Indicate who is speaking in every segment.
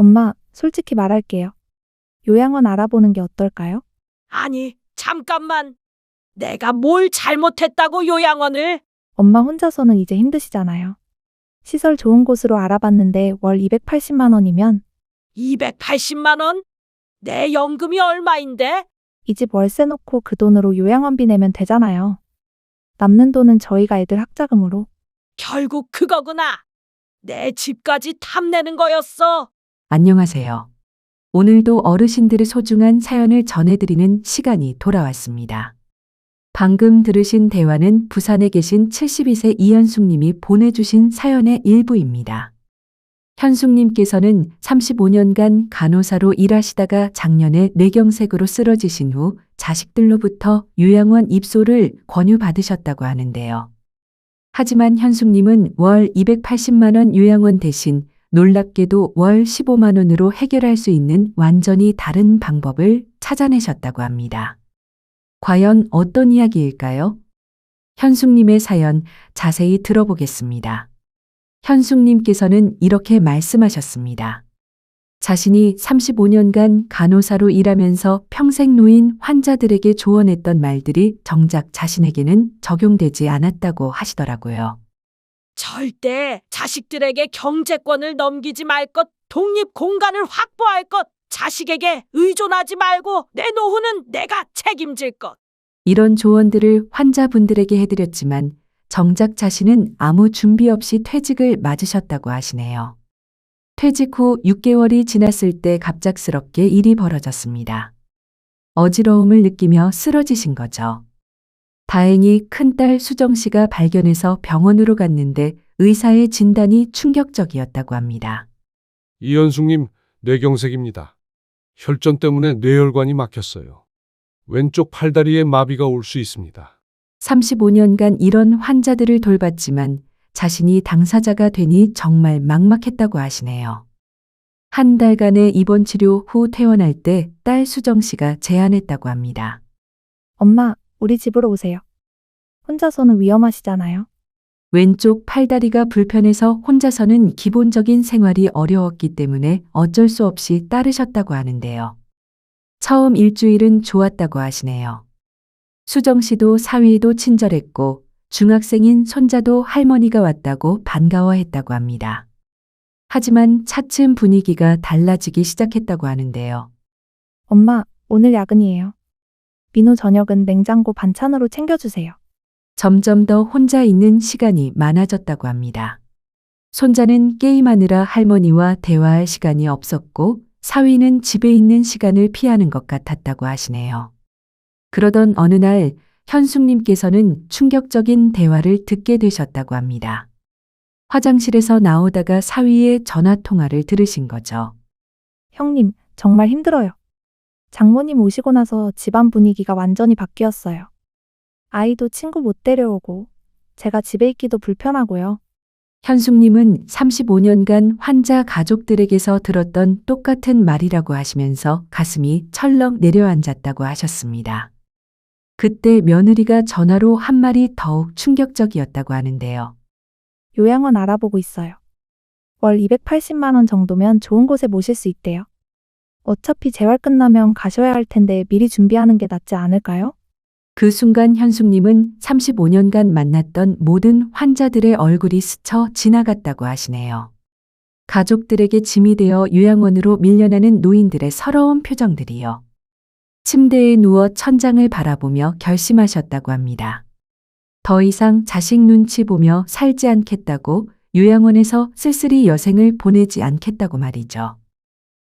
Speaker 1: 엄마, 솔직히 말할게요. 요양원 알아보는 게 어떨까요?
Speaker 2: 아니, 잠깐만. 내가 뭘 잘못했다고 요양원을?
Speaker 1: 엄마 혼자서는 이제 힘드시잖아요. 시설 좋은 곳으로 알아봤는데 월 280만 원이면
Speaker 2: 280만 원? 내 연금이 얼마인데?
Speaker 1: 이 집 월세 놓고 그 돈으로 요양원비 내면 되잖아요. 남는 돈은 저희가 애들 학자금으로.
Speaker 2: 결국 그거구나. 내 집까지 탐내는 거였어.
Speaker 3: 안녕하세요. 오늘도 어르신들의 소중한 사연을 전해드리는 시간이 돌아왔습니다. 방금 들으신 대화는 부산에 계신 72세 이현숙님이 보내주신 사연의 일부입니다. 현숙님께서는 35년간 간호사로 일하시다가 작년에 뇌경색으로 쓰러지신 후 자식들로부터 요양원 입소를 권유받으셨다고 하는데요. 하지만 현숙님은 월 280만원 요양원 대신 놀랍게도 월 15만 원으로 해결할 수 있는 완전히 다른 방법을 찾아내셨다고 합니다. 과연 어떤 이야기일까요? 현숙님의 사연 자세히 들어보겠습니다. 현숙님께서는 이렇게 말씀하셨습니다. 자신이 35년간 간호사로 일하면서 평생 노인 환자들에게 조언했던 말들이 정작 자신에게는 적용되지 않았다고 하시더라고요.
Speaker 2: 절대 자식들에게 경제권을 넘기지 말 것, 독립 공간을 확보할 것, 자식에게 의존하지 말고 내 노후는 내가 책임질 것.
Speaker 3: 이런 조언들을 환자분들에게 해드렸지만 정작 자신은 아무 준비 없이 퇴직을 맞으셨다고 하시네요. 퇴직 후 6개월이 지났을 때 갑작스럽게 일이 벌어졌습니다. 어지러움을 느끼며 쓰러지신 거죠. 다행히 큰딸 수정 씨가 발견해서 병원으로 갔는데 의사의 진단이 충격적이었다고 합니다.
Speaker 4: 이현숙님, 뇌경색입니다. 혈전 때문에 뇌혈관이 막혔어요. 왼쪽 팔다리에 마비가 올 수 있습니다.
Speaker 3: 35년간 이런 환자들을 돌봤지만 자신이 당사자가 되니 정말 막막했다고 하시네요. 한 달간의 입원 치료 후 퇴원할 때 딸 수정 씨가 제안했다고 합니다.
Speaker 1: 엄마, 우리 집으로 오세요. 혼자서는 위험하시잖아요.
Speaker 3: 왼쪽 팔다리가 불편해서 혼자서는 기본적인 생활이 어려웠기 때문에 어쩔 수 없이 따르셨다고 하는데요. 처음 일주일은 좋았다고 하시네요. 수정 씨도 사위도 친절했고 중학생인 손자도 할머니가 왔다고 반가워했다고 합니다. 하지만 차츰 분위기가 달라지기 시작했다고 하는데요.
Speaker 1: 엄마, 오늘 야근이에요. 민호 저녁은 냉장고 반찬으로 챙겨주세요.
Speaker 3: 점점 더 혼자 있는 시간이 많아졌다고 합니다. 손자는 게임하느라 할머니와 대화할 시간이 없었고 사위는 집에 있는 시간을 피하는 것 같았다고 하시네요. 그러던 어느 날 현숙님께서는 충격적인 대화를 듣게 되셨다고 합니다. 화장실에서 나오다가 사위의 전화 통화를 들으신 거죠.
Speaker 1: 형님, 정말 힘들어요. 장모님 오시고 나서 집안 분위기가 완전히 바뀌었어요. 아이도 친구 못 데려오고, 제가 집에 있기도 불편하고요.
Speaker 3: 현숙님은 35년간 환자 가족들에게서 들었던 똑같은 말이라고 하시면서 가슴이 철렁 내려앉았다고 하셨습니다. 그때 며느리가 전화로 한 말이 더욱 충격적이었다고 하는데요.
Speaker 1: 요양원 알아보고 있어요. 월 280만 원 정도면 좋은 곳에 모실 수 있대요. 어차피 재활 끝나면 가셔야 할 텐데 미리 준비하는 게 낫지 않을까요?
Speaker 3: 그 순간 현숙님은 35년간 만났던 모든 환자들의 얼굴이 스쳐 지나갔다고 하시네요. 가족들에게 짐이 되어 요양원으로 밀려나는 노인들의 서러운 표정들이요. 침대에 누워 천장을 바라보며 결심하셨다고 합니다. 더 이상 자식 눈치 보며 살지 않겠다고 요양원에서 쓸쓸히 여생을 보내지 않겠다고 말이죠.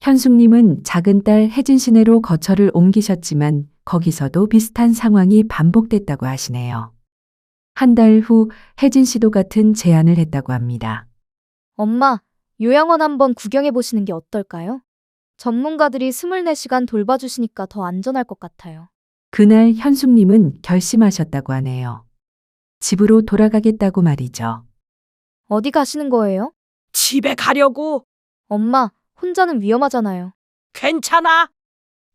Speaker 3: 현숙님은 작은 딸 혜진 시내로 거처를 옮기셨지만 거기서도 비슷한 상황이 반복됐다고 하시네요. 한 달 후 혜진 씨도 같은 제안을 했다고 합니다.
Speaker 5: 엄마, 요양원 한번 구경해 보시는 게 어떨까요? 전문가들이 24시간 돌봐주시니까 더 안전할 것 같아요.
Speaker 3: 그날 현숙님은 결심하셨다고 하네요. 집으로 돌아가겠다고 말이죠.
Speaker 5: 어디 가시는 거예요?
Speaker 2: 집에 가려고.
Speaker 5: 엄마, 혼자는 위험하잖아요.
Speaker 2: 괜찮아.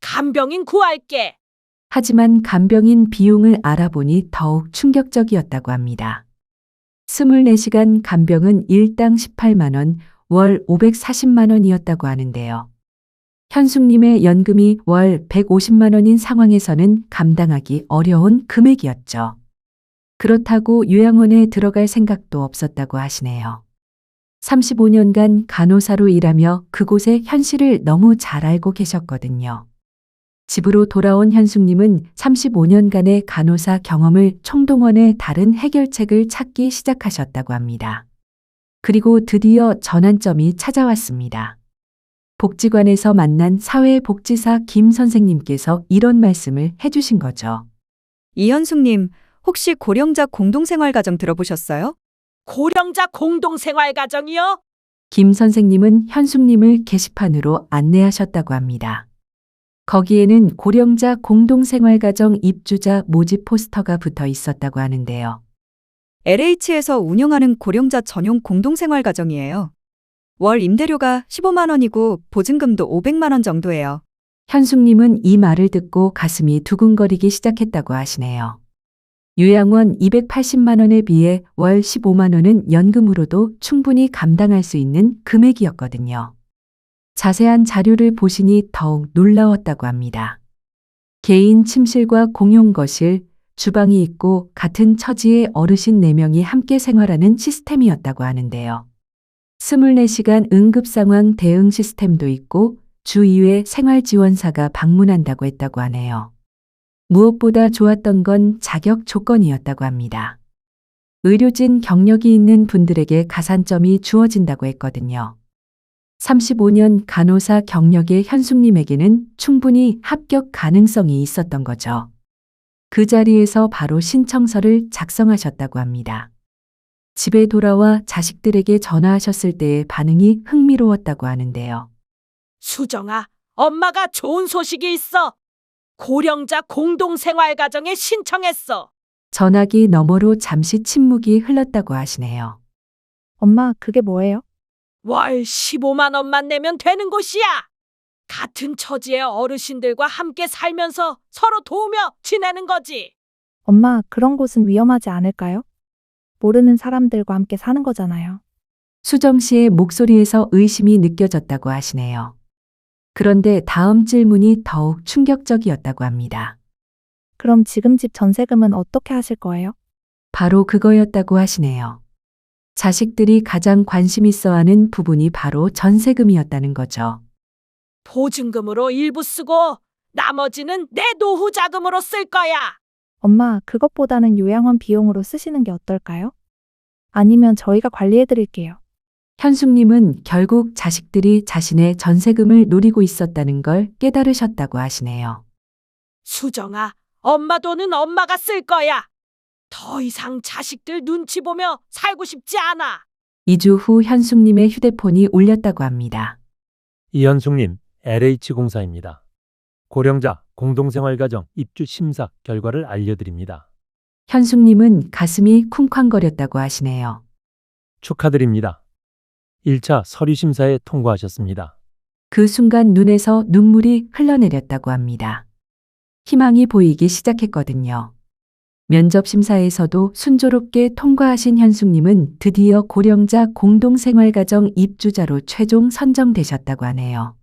Speaker 2: 간병인 구할게.
Speaker 3: 하지만 간병인 비용을 알아보니 더욱 충격적이었다고 합니다. 24시간 간병은 일당 18만 원, 월 540만 원이었다고 하는데요. 현숙님의 연금이 월 150만 원인 상황에서는 감당하기 어려운 금액이었죠. 그렇다고 요양원에 들어갈 생각도 없었다고 하시네요. 35년간 간호사로 일하며 그곳의 현실을 너무 잘 알고 계셨거든요. 집으로 돌아온 현숙님은 35년간의 간호사 경험을 총동원해 다른 해결책을 찾기 시작하셨다고 합니다. 그리고 드디어 전환점이 찾아왔습니다. 복지관에서 만난 사회복지사 김 선생님께서 이런 말씀을 해주신 거죠.
Speaker 6: 이현숙님, 혹시 고령자 공동생활 가정 들어보셨어요?
Speaker 2: 고령자 공동생활 가정이요?
Speaker 3: 김 선생님은 현숙님을 게시판으로 안내하셨다고 합니다. 거기에는 고령자 공동생활가정 입주자 모집 포스터가 붙어 있었다고 하는데요.
Speaker 6: LH에서 운영하는 고령자 전용 공동생활 가정이에요. 월 임대료가 15만 원이고 보증금도 500만 원 정도예요.
Speaker 3: 현숙님은 이 말을 듣고 가슴이 두근거리기 시작했다고 하시네요. 요양원 280만 원에 비해 월 15만 원은 연금으로도 충분히 감당할 수 있는 금액이었거든요. 자세한 자료를 보시니 더욱 놀라웠다고 합니다. 개인 침실과 공용 거실, 주방이 있고 같은 처지의 어르신 4명이 함께 생활하는 시스템이었다고 하는데요. 24시간 응급 상황 대응 시스템도 있고 주 2회 생활지원사가 방문한다고 했다고 하네요. 무엇보다 좋았던 건 자격 조건이었다고 합니다. 의료진 경력이 있는 분들에게 가산점이 주어진다고 했거든요. 35년 간호사 경력의 현숙님에게는 충분히 합격 가능성이 있었던 거죠. 그 자리에서 바로 신청서를 작성하셨다고 합니다. 집에 돌아와 자식들에게 전화하셨을 때의 반응이 흥미로웠다고 하는데요.
Speaker 2: 수정아, 엄마가 좋은 소식이 있어. 고령자 공동생활가정에 신청했어.
Speaker 3: 전화기 너머로 잠시 침묵이 흘렀다고 하시네요.
Speaker 1: 엄마, 그게 뭐예요?
Speaker 2: 월 15만 원만 내면 되는 곳이야. 같은 처지의 어르신들과 함께 살면서 서로 도우며 지내는 거지.
Speaker 1: 엄마, 그런 곳은 위험하지 않을까요? 모르는 사람들과 함께 사는 거잖아요.
Speaker 3: 수정 씨의 목소리에서 의심이 느껴졌다고 하시네요. 그런데 다음 질문이 더욱 충격적이었다고 합니다.
Speaker 1: 그럼 지금 집 전세금은 어떻게 하실 거예요?
Speaker 3: 바로 그거였다고 하시네요. 자식들이 가장 관심 있어 하는 부분이 바로 전세금이었다는 거죠.
Speaker 2: 보증금으로 일부 쓰고 나머지는 내 노후 자금으로 쓸 거야.
Speaker 1: 엄마, 그것보다는 요양원 비용으로 쓰시는 게 어떨까요? 아니면 저희가 관리해 드릴게요.
Speaker 3: 현숙님은 결국 자식들이 자신의 전세금을 노리고 있었다는 걸 깨달으셨다고 하시네요.
Speaker 2: 수정아, 엄마 돈은 엄마가 쓸 거야. 더 이상 자식들 눈치 보며 살고 싶지 않아.
Speaker 3: 2주 후 현숙님의 휴대폰이 울렸다고 합니다.
Speaker 7: 이현숙님, LH공사입니다. 고령자 공동생활가정 입주 심사 결과를 알려드립니다.
Speaker 3: 현숙님은 가슴이 쿵쾅거렸다고 하시네요.
Speaker 7: 축하드립니다. 1차 서류 심사에 통과하셨습니다.
Speaker 3: 그 순간 눈에서 눈물이 흘러내렸다고 합니다. 희망이 보이기 시작했거든요. 면접 심사에서도 순조롭게 통과하신 현숙님은 드디어 고령자 공동생활가정 입주자로 최종 선정되셨다고 하네요.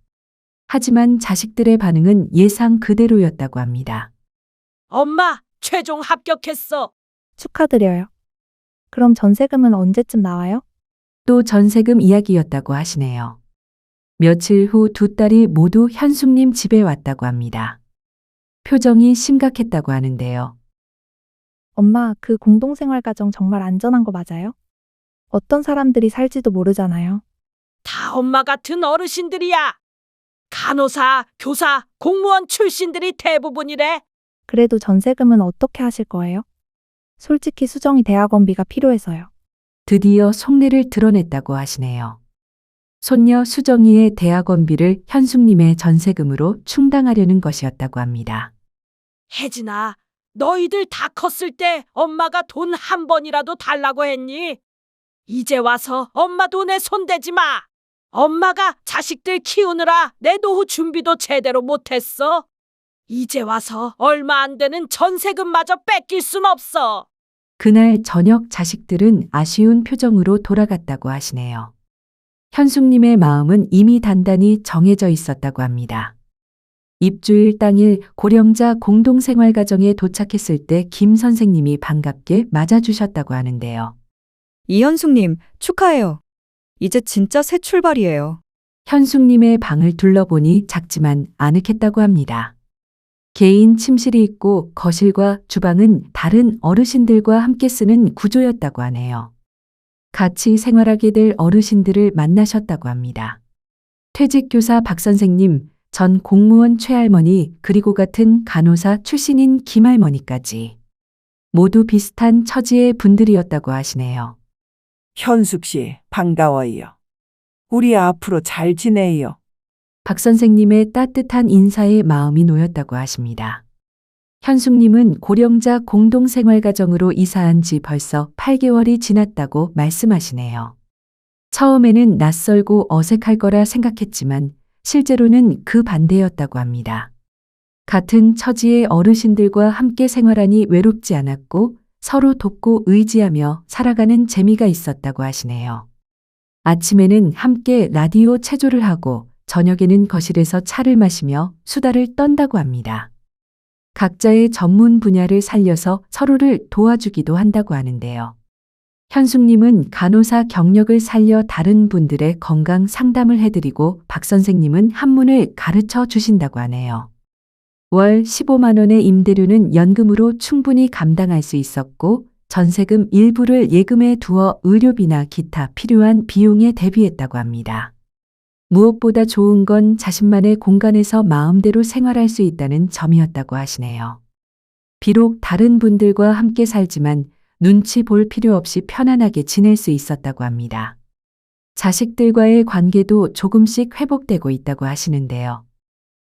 Speaker 3: 하지만 자식들의 반응은 예상 그대로였다고 합니다.
Speaker 2: 엄마, 최종 합격했어.
Speaker 1: 축하드려요. 그럼 전세금은 언제쯤 나와요?
Speaker 3: 또 전세금 이야기였다고 하시네요. 며칠 후 두 딸이 모두 현숙님 집에 왔다고 합니다. 표정이 심각했다고 하는데요.
Speaker 1: 엄마, 그 공동생활 가정 정말 안전한 거 맞아요? 어떤 사람들이 살지도 모르잖아요.
Speaker 2: 다 엄마 같은 어르신들이야. 간호사, 교사, 공무원 출신들이 대부분이래.
Speaker 1: 그래도 전세금은 어떻게 하실 거예요? 솔직히 수정이 대학원비가 필요해서요.
Speaker 3: 드디어 속내를 드러냈다고 하시네요. 손녀 수정이의 대학원비를 현숙님의 전세금으로 충당하려는 것이었다고 합니다.
Speaker 2: 혜진아, 너희들 다 컸을 때 엄마가 돈 한 번이라도 달라고 했니? 이제 와서 엄마 돈에 손대지 마. 엄마가 자식들 키우느라 내 노후 준비도 제대로 못했어. 이제 와서 얼마 안 되는 전세금마저 뺏길 순 없어.
Speaker 3: 그날 저녁 자식들은 아쉬운 표정으로 돌아갔다고 하시네요. 현숙님의 마음은 이미 단단히 정해져 있었다고 합니다. 입주일 당일 고령자 공동생활가정에 도착했을 때 김 선생님이 반갑게 맞아주셨다고 하는데요.
Speaker 6: 이현숙님, 축하해요. 이제 진짜 새 출발이에요.
Speaker 3: 현숙님의 방을 둘러보니 작지만 아늑했다고 합니다. 개인 침실이 있고 거실과 주방은 다른 어르신들과 함께 쓰는 구조였다고 하네요. 같이 생활하게 될 어르신들을 만나셨다고 합니다. 퇴직교사 박 선생님, 전 공무원 최할머니, 그리고 같은 간호사 출신인 김할머니까지 모두 비슷한 처지의 분들이었다고 하시네요.
Speaker 8: 현숙 씨, 반가워요. 우리 앞으로 잘 지내요.
Speaker 3: 박 선생님의 따뜻한 인사에 마음이 놓였다고 하십니다. 현숙님은 고령자 공동생활가정으로 이사한 지 벌써 8개월이 지났다고 말씀하시네요. 처음에는 낯설고 어색할 거라 생각했지만 실제로는 그 반대였다고 합니다. 같은 처지의 어르신들과 함께 생활하니 외롭지 않았고 서로 돕고 의지하며 살아가는 재미가 있었다고 하시네요. 아침에는 함께 라디오 체조를 하고 저녁에는 거실에서 차를 마시며 수다를 떤다고 합니다. 각자의 전문 분야를 살려서 서로를 도와주기도 한다고 하는데요. 현숙님은 간호사 경력을 살려 다른 분들의 건강 상담을 해드리고 박 선생님은 한문을 가르쳐 주신다고 하네요. 월 15만 원의 임대료는 연금으로 충분히 감당할 수 있었고 전세금 일부를 예금에 두어 의료비나 기타 필요한 비용에 대비했다고 합니다. 무엇보다 좋은 건 자신만의 공간에서 마음대로 생활할 수 있다는 점이었다고 하시네요. 비록 다른 분들과 함께 살지만 눈치 볼 필요 없이 편안하게 지낼 수 있었다고 합니다. 자식들과의 관계도 조금씩 회복되고 있다고 하시는데요.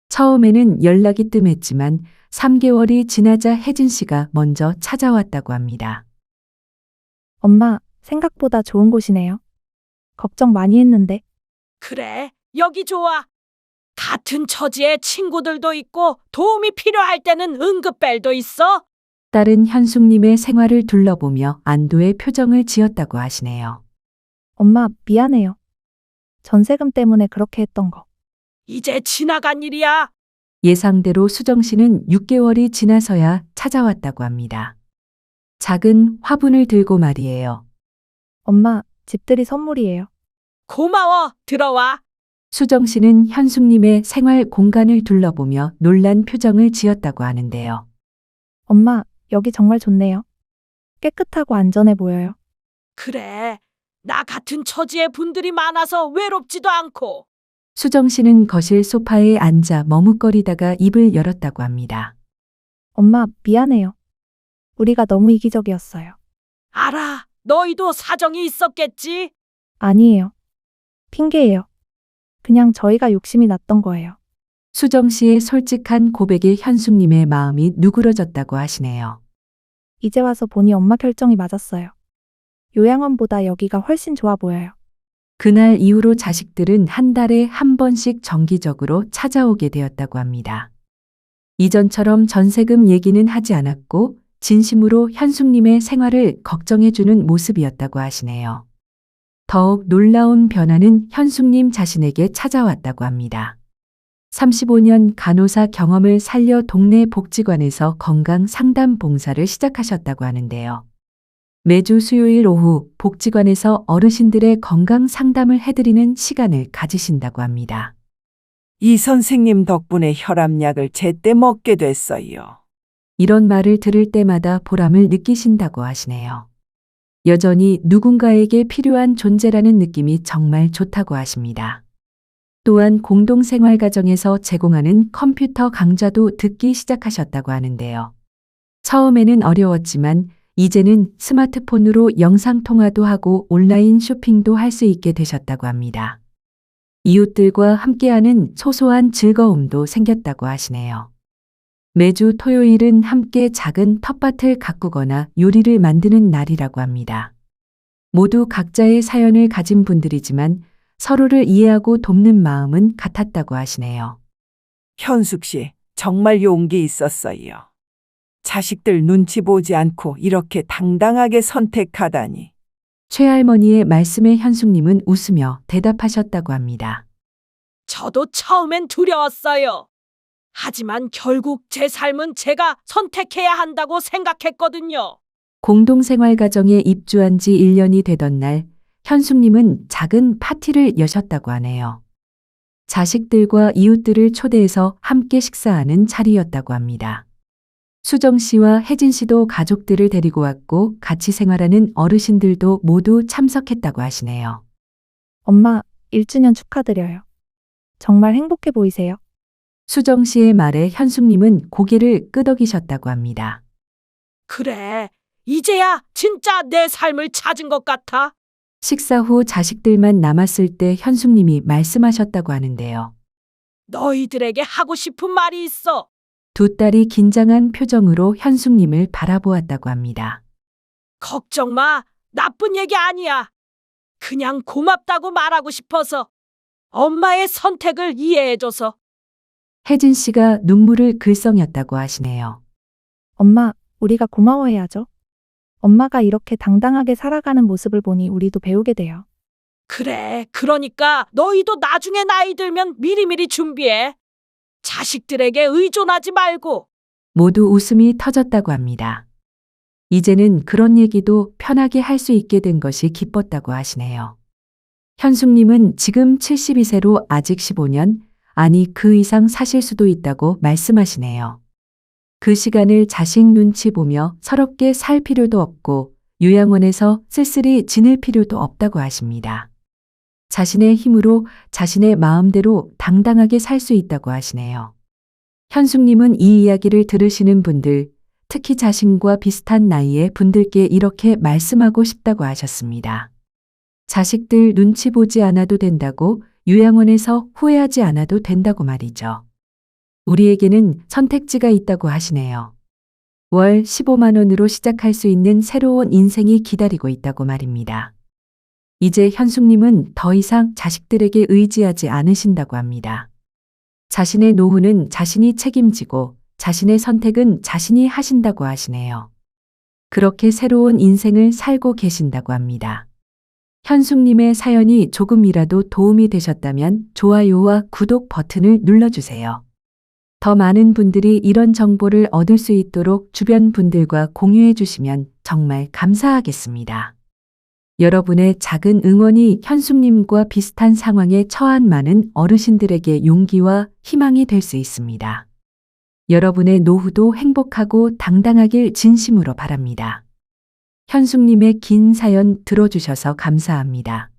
Speaker 3: 처음에는 연락이 뜸했지만 3개월이 지나자 혜진 씨가 먼저 찾아왔다고 합니다.
Speaker 1: 엄마, 생각보다 좋은 곳이네요. 걱정 많이 했는데,
Speaker 2: 그래, 여기 좋아. 같은 처지의 친구들도 있고 도움이 필요할 때는 응급벨도 있어.
Speaker 3: 딸은 현숙님의 생활을 둘러보며 안도의 표정을 지었다고 하시네요.
Speaker 1: 엄마, 미안해요. 전세금 때문에 그렇게 했던 거.
Speaker 2: 이제 지나간 일이야.
Speaker 3: 예상대로 수정 씨는 6개월이 지나서야 찾아왔다고 합니다. 작은 화분을 들고 말이에요.
Speaker 1: 엄마, 집들이 선물이에요.
Speaker 2: 고마워. 들어와.
Speaker 3: 수정 씨는 현숙님의 생활 공간을 둘러보며 놀란 표정을 지었다고 하는데요.
Speaker 1: 엄마, 여기 정말 좋네요. 깨끗하고 안전해 보여요.
Speaker 2: 그래. 나 같은 처지의 분들이 많아서 외롭지도 않고.
Speaker 3: 수정 씨는 거실 소파에 앉아 머뭇거리다가 입을 열었다고 합니다.
Speaker 1: 엄마, 미안해요. 우리가 너무 이기적이었어요.
Speaker 2: 알아. 너희도 사정이 있었겠지?
Speaker 1: 아니에요. 핑계예요. 그냥 저희가 욕심이 났던 거예요.
Speaker 3: 수정 씨의 솔직한 고백에 현숙님의 마음이 누그러졌다고 하시네요.
Speaker 1: 이제 와서 보니 엄마 결정이 맞았어요. 요양원보다 여기가 훨씬 좋아 보여요.
Speaker 3: 그날 이후로 자식들은 한 달에 한 번씩 정기적으로 찾아오게 되었다고 합니다. 이전처럼 전세금 얘기는 하지 않았고 진심으로 현숙님의 생활을 걱정해주는 모습이었다고 하시네요. 더욱 놀라운 변화는 현숙님 자신에게 찾아왔다고 합니다. 35년 간호사 경험을 살려 동네 복지관에서 건강 상담 봉사를 시작하셨다고 하는데요. 매주 수요일 오후 복지관에서 어르신들의 건강 상담을 해드리는 시간을 가지신다고 합니다.
Speaker 8: 이 선생님 덕분에 혈압약을 제때 먹게 됐어요.
Speaker 3: 이런 말을 들을 때마다 보람을 느끼신다고 하시네요. 여전히 누군가에게 필요한 존재라는 느낌이 정말 좋다고 하십니다. 또한 공동생활 가정에서 제공하는 컴퓨터 강좌도 듣기 시작하셨다고 하는데요. 처음에는 어려웠지만 이제는 스마트폰으로 영상통화도 하고 온라인 쇼핑도 할 수 있게 되셨다고 합니다. 이웃들과 함께하는 소소한 즐거움도 생겼다고 하시네요. 매주 토요일은 함께 작은 텃밭을 가꾸거나 요리를 만드는 날이라고 합니다. 모두 각자의 사연을 가진 분들이지만 서로를 이해하고 돕는 마음은 같았다고 하시네요.
Speaker 8: 현숙 씨, 정말 용기 있었어요. 자식들 눈치 보지 않고 이렇게 당당하게 선택하다니.
Speaker 3: 최할머니의 말씀에 현숙님은 웃으며 대답하셨다고 합니다.
Speaker 2: 저도 처음엔 두려웠어요. 하지만 결국 제 삶은 제가 선택해야 한다고 생각했거든요.
Speaker 3: 공동생활 가정에 입주한 지 1년이 되던 날, 현숙님은 작은 파티를 여셨다고 하네요. 자식들과 이웃들을 초대해서 함께 식사하는 자리였다고 합니다. 수정 씨와 혜진 씨도 가족들을 데리고 왔고 같이 생활하는 어르신들도 모두 참석했다고 하시네요.
Speaker 1: 엄마, 1주년 축하드려요. 정말 행복해 보이세요.
Speaker 3: 수정 씨의 말에 현숙님은 고개를 끄덕이셨다고 합니다.
Speaker 2: 그래, 이제야 진짜 내 삶을 찾은 것 같아.
Speaker 3: 식사 후 자식들만 남았을 때 현숙님이 말씀하셨다고 하는데요.
Speaker 2: 너희들에게 하고 싶은 말이 있어.
Speaker 3: 두 딸이 긴장한 표정으로 현숙님을 바라보았다고 합니다.
Speaker 2: 걱정 마. 나쁜 얘기 아니야. 그냥 고맙다고 말하고 싶어서. 엄마의 선택을 이해해줘서.
Speaker 3: 혜진 씨가 눈물을 글썽였다고 하시네요.
Speaker 1: 엄마, 우리가 고마워해야죠. 엄마가 이렇게 당당하게 살아가는 모습을 보니 우리도 배우게 돼요.
Speaker 2: 그래, 그러니까 너희도 나중에 나이 들면 미리미리 준비해. 자식들에게 의존하지 말고.
Speaker 3: 모두 웃음이 터졌다고 합니다. 이제는 그런 얘기도 편하게 할 수 있게 된 것이 기뻤다고 하시네요. 현숙님은 지금 72세로 아직 15년, 아니 그 이상 사실 수도 있다고 말씀하시네요. 그 시간을 자식 눈치 보며 서럽게 살 필요도 없고 요양원에서 쓸쓸히 지낼 필요도 없다고 하십니다. 자신의 힘으로 자신의 마음대로 당당하게 살 수 있다고 하시네요. 현숙님은 이 이야기를 들으시는 분들, 특히 자신과 비슷한 나이의 분들께 이렇게 말씀하고 싶다고 하셨습니다. 자식들 눈치 보지 않아도 된다고 요양원에서 후회하지 않아도 된다고 말이죠. 우리에게는 선택지가 있다고 하시네요. 월 15만 원으로 시작할 수 있는 새로운 인생이 기다리고 있다고 말입니다. 이제 현숙님은 더 이상 자식들에게 의지하지 않으신다고 합니다. 자신의 노후는 자신이 책임지고 자신의 선택은 자신이 하신다고 하시네요. 그렇게 새로운 인생을 살고 계신다고 합니다. 현숙님의 사연이 조금이라도 도움이 되셨다면 좋아요와 구독 버튼을 눌러주세요. 더 많은 분들이 이런 정보를 얻을 수 있도록 주변 분들과 공유해 주시면 정말 감사하겠습니다. 여러분의 작은 응원이 현숙님과 비슷한 상황에 처한 많은 어르신들에게 용기와 희망이 될 수 있습니다. 여러분의 노후도 행복하고 당당하길 진심으로 바랍니다. 현숙님의 긴 사연 들어주셔서 감사합니다.